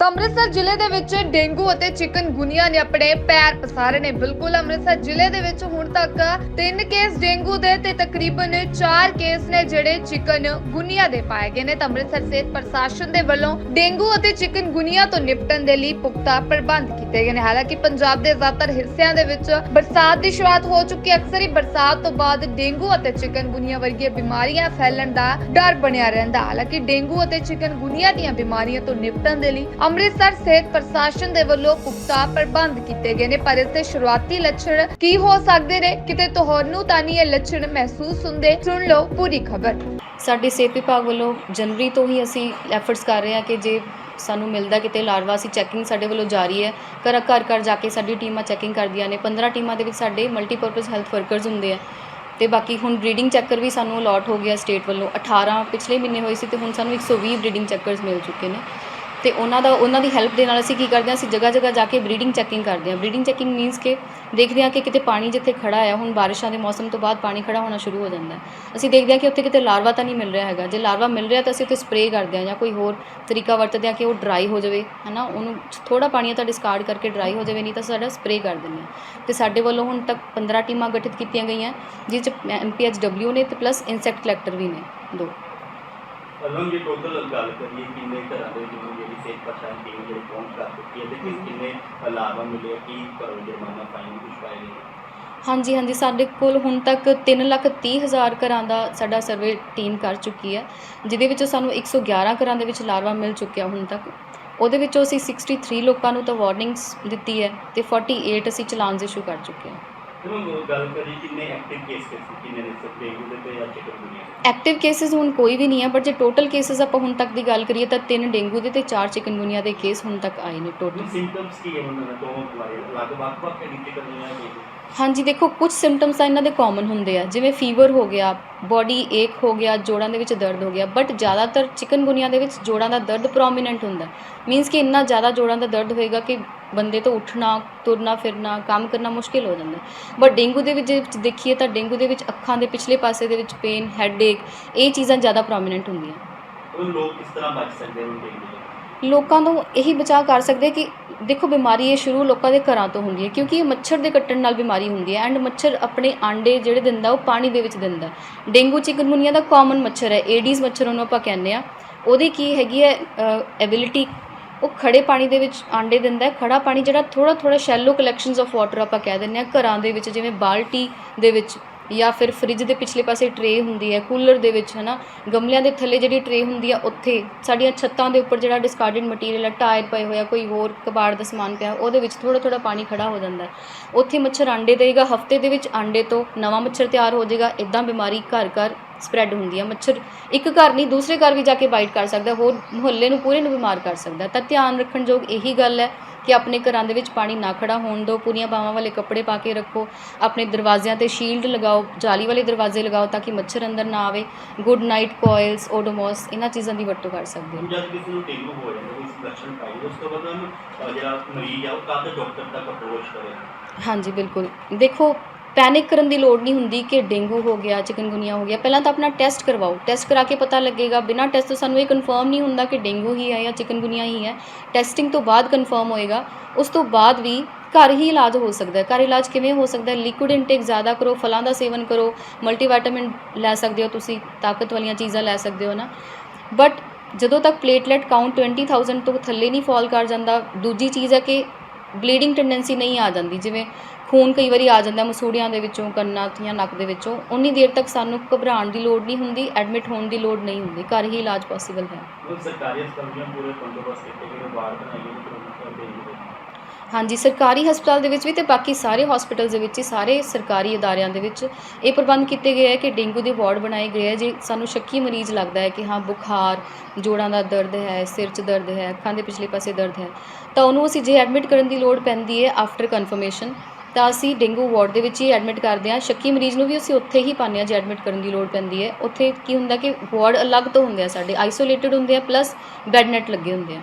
ਅੰਮ੍ਰਿਤਸਰ ਜ਼ਿਲ੍ਹੇ ਦੇ ਵਿੱਚ ਡੇਂਗੂ ਅਤੇ ਚਿਕਨਗੁਨੀਆ ਨੇ ਆਪਣੇ ਪੈਰ ਪਸਾਰੇ ਨੇ। ਬਿਲਕੁਲ ਅੰਮ੍ਰਿਤਸਰ ਜ਼ਿਲ੍ਹੇ ਦੇ ਵਿੱਚ ਹੁਣ ਤੱਕ ਤਿੰਨ ਕੇਸ ਡੇਂਗੂ ਦੇ ਤੇ ਤਕਰੀਬਨ 4 ਕੇਸ ਨੇ ਜਿਹੜੇ ਚਿਕਨਗੁਨੀਆ ਦੇ ਪਾਏ ਗਏ ਨੇ। ਤਾਂ ਅੰਮ੍ਰਿਤਸਰ ਸਿਹਤ ਪ੍ਰਸ਼ਾਸਨ ਦੇ ਵੱਲੋਂ ਡੇਂਗੂ ਅਤੇ ਚਿਕਨਗੁਨੀਆ ਤੋਂ ਨਿਪਟਣ ਦੇ ਲਈ ਪੁਖਤਾ ਪ੍ਰਬੰਧ ਕੀਤੇ ਗਏ ਨੇ। ਹਾਲਾਂਕਿ ਪੰਜਾਬ ਦੇ ਜ਼ਿਆਦਾਤਰ ਹਿੱਸਿਆਂ ਦੇ ਵਿੱਚ ਬਰਸਾਤ ਦੀ ਸ਼ੁਰੂਆਤ ਹੋ ਚੁੱਕੀ ਅਕਸਰ ਹੀ ਬਰਸਾਤ ਤੋਂ ਬਾਅਦ ਡੇਂਗੂ ਅਤੇ ਚਿਕਨਗੁਨੀਆ ਵਰਗੀਆਂ ਬਿਮਾਰੀਆਂ ਫੈਲਣ ਦਾ ਡਰ ਬਣਿਆ ਰਹਿੰਦਾ। ਹਾਲਾਂਕਿ ਡੇਂਗੂ ਅਤੇ ਚਿਕਨਗੁਨੀਆ ਦੀਆਂ ਬਿਮਾਰੀਆਂ ਤੋਂ ਨਿਪਟਣ ਦੇ ਲਈ ਅੰਮ੍ਰਿਤਸਰ ਸਿਹਤ ਪ੍ਰਸ਼ਾਸਨ ਦੇ ਵੱਲੋਂ ਪੁਖਤਾ ਪ੍ਰਬੰਧ ਕੀਤੇ ਗਏ ਨੇ, ਪਰ ਇਸ ਦੇ ਸ਼ੁਰੂਆਤੀ ਲੱਛਣ ਕੀ ਹੋ ਸਕਦੇ ਨੇ? ਕਿਤੇ ਤੁਹਾਨੂੰ ਤਾਂ ਨਹੀਂ ਇਹ ਲੱਛਣ ਮਹਿਸੂਸ ਹੁੰਦੇ? ਸੁਣ ਲਓ ਪੂਰੀ ਖਬਰ। ਸਾਡੇ ਸਿਹਤ ਵਿਭਾਗ ਵੱਲੋਂ ਜਨਵਰੀ ਤੋਂ ਹੀ ਅਸੀਂ ਐਫਰਟਸ ਕਰ ਰਹੇ ਹਾਂ ਕਿ ਜੇ ਸਾਨੂੰ ਮਿਲਦਾ ਕਿਤੇ ਲਾਰਵਾ, ਅਸੀਂ ਚੈਕਿੰਗ ਸਾਡੇ ਵੱਲੋਂ ਜਾਰੀ ਹੈ। ਘਰ ਘਰ ਘਰ ਜਾ ਕੇ ਸਾਡੀ ਟੀਮਾਂ ਚੈਕਿੰਗ ਕਰਦੀਆਂ ਨੇ। 15 ਟੀਮਾਂ ਦੇ ਵਿੱਚ ਸਾਡੇ ਮਲਟੀਪਰਪਸ ਹੈਲਥ ਵਰਕਰਸ ਹੁੰਦੇ ਆ। ਤੇ ਬਾਕੀ ਹੁਣ ਬਰੀਡਿੰਗ ਚੈੱਕਰ ਵੀ ਸਾਨੂੰ ਅਲਾਟ ਹੋ ਗਿਆ ਸਟੇਟ ਵੱਲੋਂ। 18 ਪਿਛਲੇ ਮਹੀਨੇ ਹੋਏ ਸੀ ਤੇ ਹੁਣ ਸਾਨੂੰ 120 ਬਰੀਡਿੰਗ ਚੈੱਕਰਸ ਮਿਲ ਚੁੱਕੇ ਨੇ। ਤੇ ਉਹਨਾਂ ਦਾ ਉਹਨਾਂ ਦੀ ਹੈਲਪ ਦੇ ਨਾਲ ਅਸੀਂ ਕੀ ਕਰਦੇ ਹਾਂ, ਅਸੀਂ ਜਗ੍ਹਾ ਜਗ੍ਹਾ ਜਾ ਕੇ ਬਰੀਡਿੰਗ ਚੈਕਿੰਗ ਕਰਦੇ ਹਾਂ। ਬਰੀਡਿੰਗ ਚੈਕਿੰਗ ਮੀਨਸ ਕਿ ਦੇਖਦੇ ਹਾਂ ਕਿ ਕਿਤੇ ਪਾਣੀ ਜਿੱਥੇ ਖੜਾ ਆ, ਹੁਣ ਬਾਰਿਸ਼ਾਂ ਦੇ ਮੌਸਮ ਤੋਂ ਬਾਅਦ ਪਾਣੀ ਖੜਾ ਹੋਣਾ ਸ਼ੁਰੂ ਹੋ ਜਾਂਦਾ ਅਸੀਂ ਦੇਖਦੇ ਹਾਂ ਕਿ ਉੱਥੇ ਕਿਤੇ ਲਾਰਵਾ ਤਾਂ ਨਹੀਂ ਮਿਲ ਰਿਹਾ ਹੈਗਾ। ਜੇ ਲਾਰਵਾ ਮਿਲ ਰਿਹਾ ਤਾਂ ਅਸੀਂ ਉੱਥੇ ਸਪਰੇਅ ਕਰਦੇ ਹਾਂ ਜਾਂ ਕੋਈ ਹੋਰ ਤਰੀਕਾ ਵਰਤਦੇ ਹਾਂ ਕਿ ਉਹ ਡਰਾਈ ਹੋ ਜਾਵੇ, ਹਨਾ? ਉਹਨੂੰ ਥੋੜਾ ਪਾਣੀ ਤਾਂ ਡਿਸਕਾਰਡ ਕਰਕੇ ਡਰਾਈ ਹੋ ਜਾਵੇ, ਨਹੀਂ ਤਾਂ ਸਾਡਾ ਸਪਰੇਅ ਕਰ ਦਿੰਦੇ ਹਾਂ। ਤੇ ਸਾਡੇ ਵੱਲੋਂ ਹੁਣ ਤੱਕ 15 ਟੀਮਾਂ ਗਠਿਤ ਕੀਤੀਆਂ ਗਈਆਂ ਜਿਸ ਚ ਐਮਪੀਐਚਡਬਲਿਊ ਨੇ ਤੇ ਪਲੱਸ ਇਨਸੈਕਟ ਕਲੈਕਟਰ ਵੀ ਨੇ, ਦੋ। ਵੱਲੋਂ ਜੇ ਟੋਟਲ ਗੱਲ ਕਰੀਏ, ਕਿੰਨੇ ਘਰਾਂ ਦੇ ਵਿੱਚ ਜਿਹੜੀ ਸਿਹਤ ਟੀਮ ਜਿਹੜੀ ਪਹੁੰਚ ਕਰ ਚੁੱਕੀ ਹੈ ਤੇ ਕਿਸ ਕਿੰਨੇ ਲਾਭਾਂ ਮਿਲੇ ਕੀ ਕਰੋ ਜੁਰਮਾਨਾ ਫਾਈਨ ਕੁਛ ਪਾਏ ਗਏ ਹਾਂਜੀ ਹਾਂਜੀ। ਸਾਡੇ ਕੋਲ ਹੁਣ ਤੱਕ ਤਿੰਨ ਲੱਖ ਤੀਹ ਹਜ਼ਾਰ ਘਰਾਂ ਦਾ ਸਾਡਾ ਸਰਵੇ ਟੀਮ ਕਰ ਚੁੱਕੀ ਹੈ, ਜਿਹਦੇ ਵਿੱਚੋਂ ਸਾਨੂੰ 111 ਘਰਾਂ ਦੇ ਵਿੱਚ ਲਾਰਵਾ ਮਿਲ ਚੁੱਕਿਆ ਹੁਣ ਤੱਕ। ਉਹਦੇ ਵਿੱਚੋਂ ਅਸੀਂ 63 ਲੋਕਾਂ ਨੂੰ ਤਾਂ ਵਾਰਨਿੰਗਸ ਦਿੱਤੀ ਹੈ ਤੇ 48 ਅਸੀਂ ਚਲਾਨਸ ਇਸ਼ੂ ਕਰ ਚੁੱਕੇ ਹਾਂ। ਗੱਲ ਕਿੰਨੇ ਐਕਟਿਵ ਕੇਸ ਕਿੰਨੇ ਨੇ ਸਿਰ ਡੇਂਗੂ ਦੇ ਤੇ ਜਾਂ ਚਿਕਨਗੁਨੀਆ ਐਕਟਿਵ ਕੇਸਿਸ ਹੁਣ ਕੋਈ ਵੀ ਨਹੀਂ ਹੈ ਬਟ ਜੇ ਟੋਟਲ ਕੇਸਿਸ ਆਪਾਂ ਹੁਣ ਤੱਕ ਦੀ ਗੱਲ ਕਰੀਏ ਤਾਂ ਤਿੰਨ ਡੇਂਗੂ ਦੇ ਤੇ ਚਾਰ ਚਿਕਨਗੁਨੀਆ ਦੇ ਕੇਸ ਹੁਣ ਤੱਕ ਆਏ ਨੇ ਟੋਟਲ ਸਿੰਪਟਮਸ ਕੀ ਹੈ ਉਹਨਾਂ ਦੇ ਦੋਵਾਂ ਬਿਮਾਰੀਆਂ ਦੇ ਅਲੱਗ ਵੱਖ ਵੱਖ ਹੈ ਚਿਕਨਗੁਨੀਆ ਦੇ ਹਾਂਜੀ, ਦੇਖੋ ਕੁਝ ਸਿੰਪਟਮਸ ਤਾਂ ਇਹਨਾਂ ਦੇ ਕਾਮਨ ਹੁੰਦੇ ਆ। ਜਿਵੇਂ ਫੀਵਰ ਹੋ ਗਿਆ ਬੋਡੀ ਏਕ ਹੋ ਗਿਆ, ਜੋੜਾਂ ਦੇ ਵਿੱਚ ਦਰਦ ਹੋ ਗਿਆ। ਬਟ ਜ਼ਿਆਦਾਤਰ ਚਿਕਨਗੁਨੀਆ ਦੇ ਵਿੱਚ ਜੋੜਾਂ ਦਾ ਦਰਦ ਪ੍ਰੋਮੀਨੈਂਟ ਹੁੰਦਾ। ਮੀਨਸ ਕਿ ਇੰਨਾ ਜ਼ਿਆਦਾ ਜੋੜਾਂ ਦਾ ਦਰਦ ਹੋਏਗਾ ਕਿ ਬੰਦੇ ਤੋਂ ਉੱਠਣਾ, ਤੁਰਨਾ, ਫਿਰਨਾ, ਕੰਮ ਕਰਨਾ ਮੁਸ਼ਕਿਲ ਹੋ ਜਾਂਦਾ। ਬਟ ਡੇਂਗੂ ਦੇ ਵਿੱਚ ਜੇ ਦੇਖੀਏ ਤਾਂ ਡੇਂਗੂ ਦੇ ਵਿੱਚ ਅੱਖਾਂ ਦੇ ਪਿਛਲੇ ਪਾਸੇ ਦੇ ਵਿੱਚ ਪੇਨ ਹੈਡੇਕ ਇਹ ਚੀਜ਼ਾਂ ਜ਼ਿਆਦਾ ਪ੍ਰੋਮੀਨੈਂਟ ਹੁੰਦੀਆਂ। ਉਹ ਲੋਕ ਕਿਸ ਤਰ੍ਹਾਂ ਬਚ ਸਕਦੇ ਹਨ ਡੇਂਗੂ ਲੋਕਾਂ ਨੂੰ ਇਹੀ ਬਚਾਅ ਕਰ ਸਕਦੇ ਕਿ ਦੇਖੋ ਬਿਮਾਰੀ ਇਹ ਸ਼ੁਰੂ ਲੋਕਾਂ ਦੇ ਘਰਾਂ ਤੋਂ ਹੁੰਦੀ ਹੈ, ਕਿਉਂਕਿ ਇਹ ਮੱਛਰ ਦੇ ਕੱਟਣ ਨਾਲ ਬਿਮਾਰੀ ਹੁੰਦੀ ਹੈ ਐਂਡ ਮੱਛਰ ਆਪਣੇ ਆਂਡੇ ਜਿਹੜੇ ਦਿੰਦਾ ਉਹ ਪਾਣੀ ਦੇ ਵਿੱਚ ਦਿੰਦਾ। ਡੇਂਗੂ ਚਿਕਨਗੁਨੀਆ ਦਾ ਕਾਮਨ ਮੱਛਰ ਹੈ ਏਡੀਜ਼ ਮੱਛਰ ਉਹਨੂੰ ਆਪਾਂ ਕਹਿੰਦੇ ਆ ਉਹਦੀ ਕੀ ਹੈਗੀ ਹੈ ਐਬਿਲਿਟੀ ਉਹ ਖੜੇ ਪਾਣੀ ਦੇ ਵਿੱਚ ਆਂਡੇ ਦਿੰਦਾ ਹੈ। ਖੜਾ ਪਾਣੀ ਜਿਹੜਾ ਥੋੜਾ ਥੋੜਾ ਸ਼ੈਲੋ ਕਲੈਕਸ਼ਨਸ ਆਫ ਵਾਟਰ ਆਪਾਂ ਕਹਿ ਦਿੰਦੇ ਆ ਘਰਾਂ ਦੇ ਵਿੱਚ, ਜਿਵੇਂ ਬਾਲਟੀ ਦੇ ਵਿੱਚ ਜਾਂ ਫਿਰ ਫ੍ਰਿਜ ਦੇ ਪਿਛਲੇ ਪਾਸੇ ਟਰੇ ਹੁੰਦੀ ਹੈ ਕੂਲਰ ਦੇ ਵਿੱਚ, ਹਨਾ? ਗਮਲਿਆਂ ਦੇ ਥੱਲੇ ਜਿਹੜੀ ਟਰੇ ਹੁੰਦੀ ਆ, ਉੱਥੇ ਸਾਡੀਆਂ ਛੱਤਾਂ ਦੇ ਉੱਪਰ ਜਿਹੜਾ ਡਿਸਕਾਰਡਡ ਮਟੀਰੀਅਲ ਆ, ਟਾਇਰ ਪਏ ਹੋਇਆ ਕੋਈ ਹੋਰ ਕਬਾੜ ਦਾ ਸਮਾਨ ਪਿਆ, ਉਹਦੇ ਵਿੱਚ ਥੋੜਾ ਥੋੜਾ ਪਾਣੀ ਖੜਾ ਹੋ ਜਾਂਦਾ ਉੱਥੇ ਮੱਛਰ ਆਂਡੇ ਦੇਗਾ, ਹਫ਼ਤੇ ਦੇ ਵਿੱਚ ਆਂਡੇ ਤੋਂ ਨਵਾਂ ਮੱਛਰ ਤਿਆਰ ਹੋ ਜਾਏਗਾ ਇਦਾਂ ਬਿਮਾਰੀ ਘਰ ਘਰ ਸਪਰੈਡ ਹੁੰਦੀ ਹੈ ਮੱਛਰ ਇੱਕ ਘਰ ਨਹੀਂ, ਦੂਸਰੇ ਘਰ ਵੀ ਜਾ ਕੇ ਬਾਈਟ ਕਰ ਸਕਦਾ, ਹੋਰ ਮੁਹੱਲੇ ਨੂੰ, ਪੂਰੇ ਨੂੰ ਬਿਮਾਰ ਕਰ ਸਕਦਾ। ਤਾਂ ਧਿਆਨ ਰੱਖਣ ਯੋਗ ਇਹੀ ਗੱਲ ਹੈ ਕਿ ਆਪਣੇ ਘਰਾਂ ਦੇ ਵਿੱਚ ਪਾਣੀ ਨਾ ਖੜਾ ਹੋਣ ਦਿਓ ਪੂਰੀਆਂ ਬਾਹਾਂ ਵਾਲੇ ਕੱਪੜੇ ਪਾ ਕੇ ਰੱਖੋ ਆਪਣੇ ਦਰਵਾਜ਼ਿਆਂ ਤੇ ਸ਼ੀਲਡ ਲਗਾਓ ਜਾਲੀ ਵਾਲੇ ਦਰਵਾਜ਼ੇ ਲਗਾਓ ਤਾਂ ਕਿ ਮੱਛਰ ਅੰਦਰ ਨਾ ਆਵੇ। ਗੁੱਡ ਨਾਈਟ ਕੋਇਲਸ ਓਡੋਮੋਸ ਇਹਨਾਂ ਚੀਜ਼ਾਂ ਦੀ ਵਰਤੋਂ ਕਰ ਸਕਦੇ ਹੋ। ਹੁਣ ਜਦ ਕਿਸੇ ਨੂੰ ਡੇਂਗੂ ਹੋ ਜਾਂਦਾ ਕੋਈ ਲੱਛਣ ਪਾਈ ਉਸ ਤੋਂ ਬਾਅਦ ਉਹਨੂੰ ਅਹ, ਜਿਹੜਾ ਮਰੀਜ਼ ਆ ਉਹ ਕਾਹਦੇ ਡਾਕਟਰ ਤੱਕ ਅਪਰੋਚ ਕਰੇ? ਹਾਂਜੀ ਬਿਲਕੁਲ। ਦੇਖੋ ਪੈਨਿਕ ਕਰਨ ਦੀ ਲੋੜ ਨਹੀਂ ਹੁੰਦੀ ਕਿ ਡੇਂਗੂ ਹੋ ਗਿਆ, ਚਿਕਨਗੁਨੀਆ ਹੋ ਗਿਆ। ਪਹਿਲਾਂ ਤਾਂ ਆਪਣਾ ਟੈਸਟ ਕਰਵਾਓ। ਟੈਸਟ ਕਰਾ ਕੇ ਪਤਾ ਲੱਗੇਗਾ। ਬਿਨਾਂ ਟੈਸਟ ਤੋਂ ਸਾਨੂੰ ਇਹ ਕਨਫਰਮ ਨਹੀਂ ਹੁੰਦਾ ਕਿ ਡੇਂਗੂ ਹੀ ਹੈ ਜਾਂ ਚਿਕਨਗੁਨੀਆ ਹੀ ਹੈ। ਟੈਸਟਿੰਗ ਤੋਂ ਬਾਅਦ ਕਨਫਰਮ ਹੋਏਗਾ। ਉਸ ਤੋਂ ਬਾਅਦ ਵੀ ਘਰ ਹੀ ਇਲਾਜ ਹੋ ਸਕਦਾ ਹੈ। ਘਰ ਇਲਾਜ ਕਿਵੇਂ ਹੋ ਸਕਦਾ ਹੈ? ਲਿਕੁਇਡ ਇਨਟੇਕ ਜ਼ਿਆਦਾ ਕਰੋ, ਫਲਾਂ ਦਾ ਸੇਵਨ ਕਰੋ ਮਲਟੀਵਿਟਾਮਿਨ ਲੈ ਸਕਦੇ ਹੋ ਤੁਸੀਂ, ਤਾਕਤ ਵਾਲੀਆਂ ਚੀਜ਼ਾਂ ਲੈ ਸਕਦੇ ਹੋ ਨਾ। ਬਟ ਜਦੋਂ ਤੱਕ ਪਲੇਟਲੈਟ ਕਾਊਂਟ 20000 ਤੋਂ ਥੱਲੇ ਨਹੀਂ ਫਾਲ ਕਰ ਜਾਂਦਾ, ਦੂਜੀ ਚੀਜ਼ ਹੈ ਕਿ ਬਲੀਡਿੰਗ ਟੈਂਡੈਂਸੀ ਨਹੀਂ ਆ ਜਾਂਦੀ, ਜਿਵੇਂ ਖੂਨ ਕਈ ਵਾਰੀ ਆ ਜਾਂਦਾ ਮਸੂੜਿਆਂ ਦੇ ਵਿੱਚੋਂ, ਕੰਨਾਂ ਜਾਂ ਨੱਕ ਦੇ ਵਿੱਚੋਂ ਉਨੀ ਦੇਰ ਤੱਕ ਸਾਨੂੰ ਘਬਰਾਉਣ ਦੀ ਲੋੜ ਨਹੀਂ ਹੁੰਦੀ, ਐਡਮਿਟ ਹੋਣ ਦੀ ਲੋੜ ਨਹੀਂ ਹੁੰਦੀ, ਘਰ ਹੀ ਇਲਾਜ ਪੋਸੀਬਲ ਹੈ। ਸਰਕਾਰੀ ਹਸਪਤਾਲ ਪੂਰੇ ਬੰਦੋਬਸਤ ਕੀਤੇ ਗਏ ਨੇ ਵਾਰਡ ਬਣਾਏ ਗਏ ਨੇ ਹਾਂਜੀ, ਸਰਕਾਰੀ ਹਸਪਤਾਲ ਦੇ ਵਿੱਚ ਵੀ ਤੇ ਬਾਕੀ ਸਾਰੇ ਹਸਪੀਟਲਸ ਦੇ ਵਿੱਚ ਹੀ ਸਾਰੇ ਸਰਕਾਰੀ ਅਦਾਰਿਆਂ ਦੇ ਵਿੱਚ ਇਹ ਪ੍ਰਬੰਧ ਕੀਤੇ ਗਏ ਹੈ ਕਿ ਡੇਂਗੂ ਦੇ ਵਾਰਡ ਬਣਾਏ ਗਏ ਹੈ, ਜੇ ਸਾਨੂੰ ਸ਼ੱਕੀ ਮਰੀਜ਼ ਲੱਗਦਾ ਹੈ ਕਿ ਹਾਂ, ਬੁਖਾਰ, ਜੋੜਾਂ ਦਾ ਦਰਦ ਹੈ, ਸਿਰ 'ਚ ਦਰਦ ਹੈ, ਅੱਖਾਂ ਦੇ ਪਿਛਲੇ ਪਾਸੇ ਦਰਦ ਹੈ, ਤਾਂ ਉਹਨੂੰ ਅਸੀਂ ਜੇ ਐਡਮਿਟ ਕਰਨ ਦੀ ਲੋੜ ਪੈਂਦੀ ਹੈ ਆਫਟਰ ਕਨਫਰਮੇਸ਼ਨ ਤਾਂ ਅਸੀਂ ਡੇਂਗੂ ਵਾਰਡ ਦੇ ਵਿੱਚ ਹੀ ਐਡਮਿਟ ਕਰਦੇ ਹਾਂ। ਸ਼ੱਕੀ ਮਰੀਜ਼ ਨੂੰ ਵੀ ਅਸੀਂ ਉੱਥੇ ਹੀ ਪਾਉਂਦੇ ਹਾਂ ਜੇ ਐਡਮਿਟ ਕਰਨ ਦੀ ਲੋੜ ਪੈਂਦੀ ਹੈ। ਉੱਥੇ ਕੀ ਹੁੰਦਾ ਕਿ ਵਾਰਡ ਅਲੱਗ ਤੋਂ ਹੁੰਦੇ ਆ ਸਾਡੇ ਆਈਸੋਲੇਟਡ ਹੁੰਦੇ ਆ ਪਲੱਸ ਬੈੱਡ ਨੈਟ ਲੱਗੇ ਹੁੰਦੇ ਆ।